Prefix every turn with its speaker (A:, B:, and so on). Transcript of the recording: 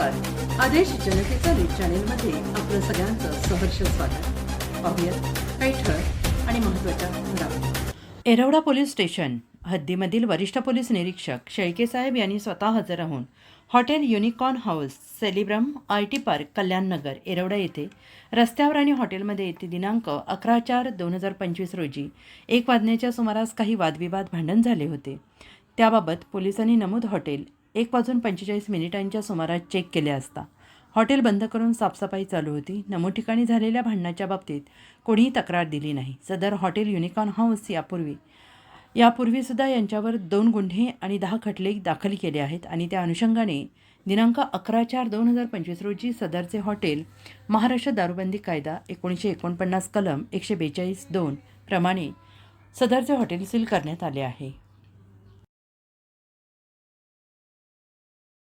A: आदेश जनतेचा न्यूज चॅनेलमध्ये आपलं सगळ्यांचं सहर्ष स्वागत. पाहूयात काही ठळक आणि महत्त्वाच्या घडामोडी. एरवडा पोलीस स्टेशन हद्दीमधील वरिष्ठ पोलीस निरीक्षक शेळकेसाहेब यांनी स्वतः हजर राहून hotel Unicorn House Cerebrum I T park Kalyannagar Yerwada येथे रस्त्यावर आणि हॉटेलमध्ये येथे दिनांक अकरा चार दोन हजार पंचवीस रोजी एक वाजण्याच्या सुमारास काही वादविवाद भांडण झाले होते. त्याबाबत पोलिसांनी नमूद हॉटेल एक वाजून पंचेचाळीस मिनिटांच्या सुमारास चेक केले असता. हॉटेल बंद करून साफसफाई चालू होती. नमूद ठिकाणी झालेल्या भांडणाच्या बाबतीत कोणीही तक्रार दिली नाही. सदर हॉटेल युनिकॉर्न हाऊस यापूर्वी यापूर्वीसुद्धा यांच्यावर दोन गुन्हे आणि दहा खटले दाखल केले आहेत आणि त्या अनुषंगाने दिनांक अकरा चार दोन हजार पंचवीस रोजी सदरचे हॉटेल महाराष्ट्र दारूबंदी कायदा एकोणीसशे एकोणपन्नास कलम एकशे बेचाळीस दोन प्रमाणे सदरचे हॉटेल सील करण्यात आले आहे.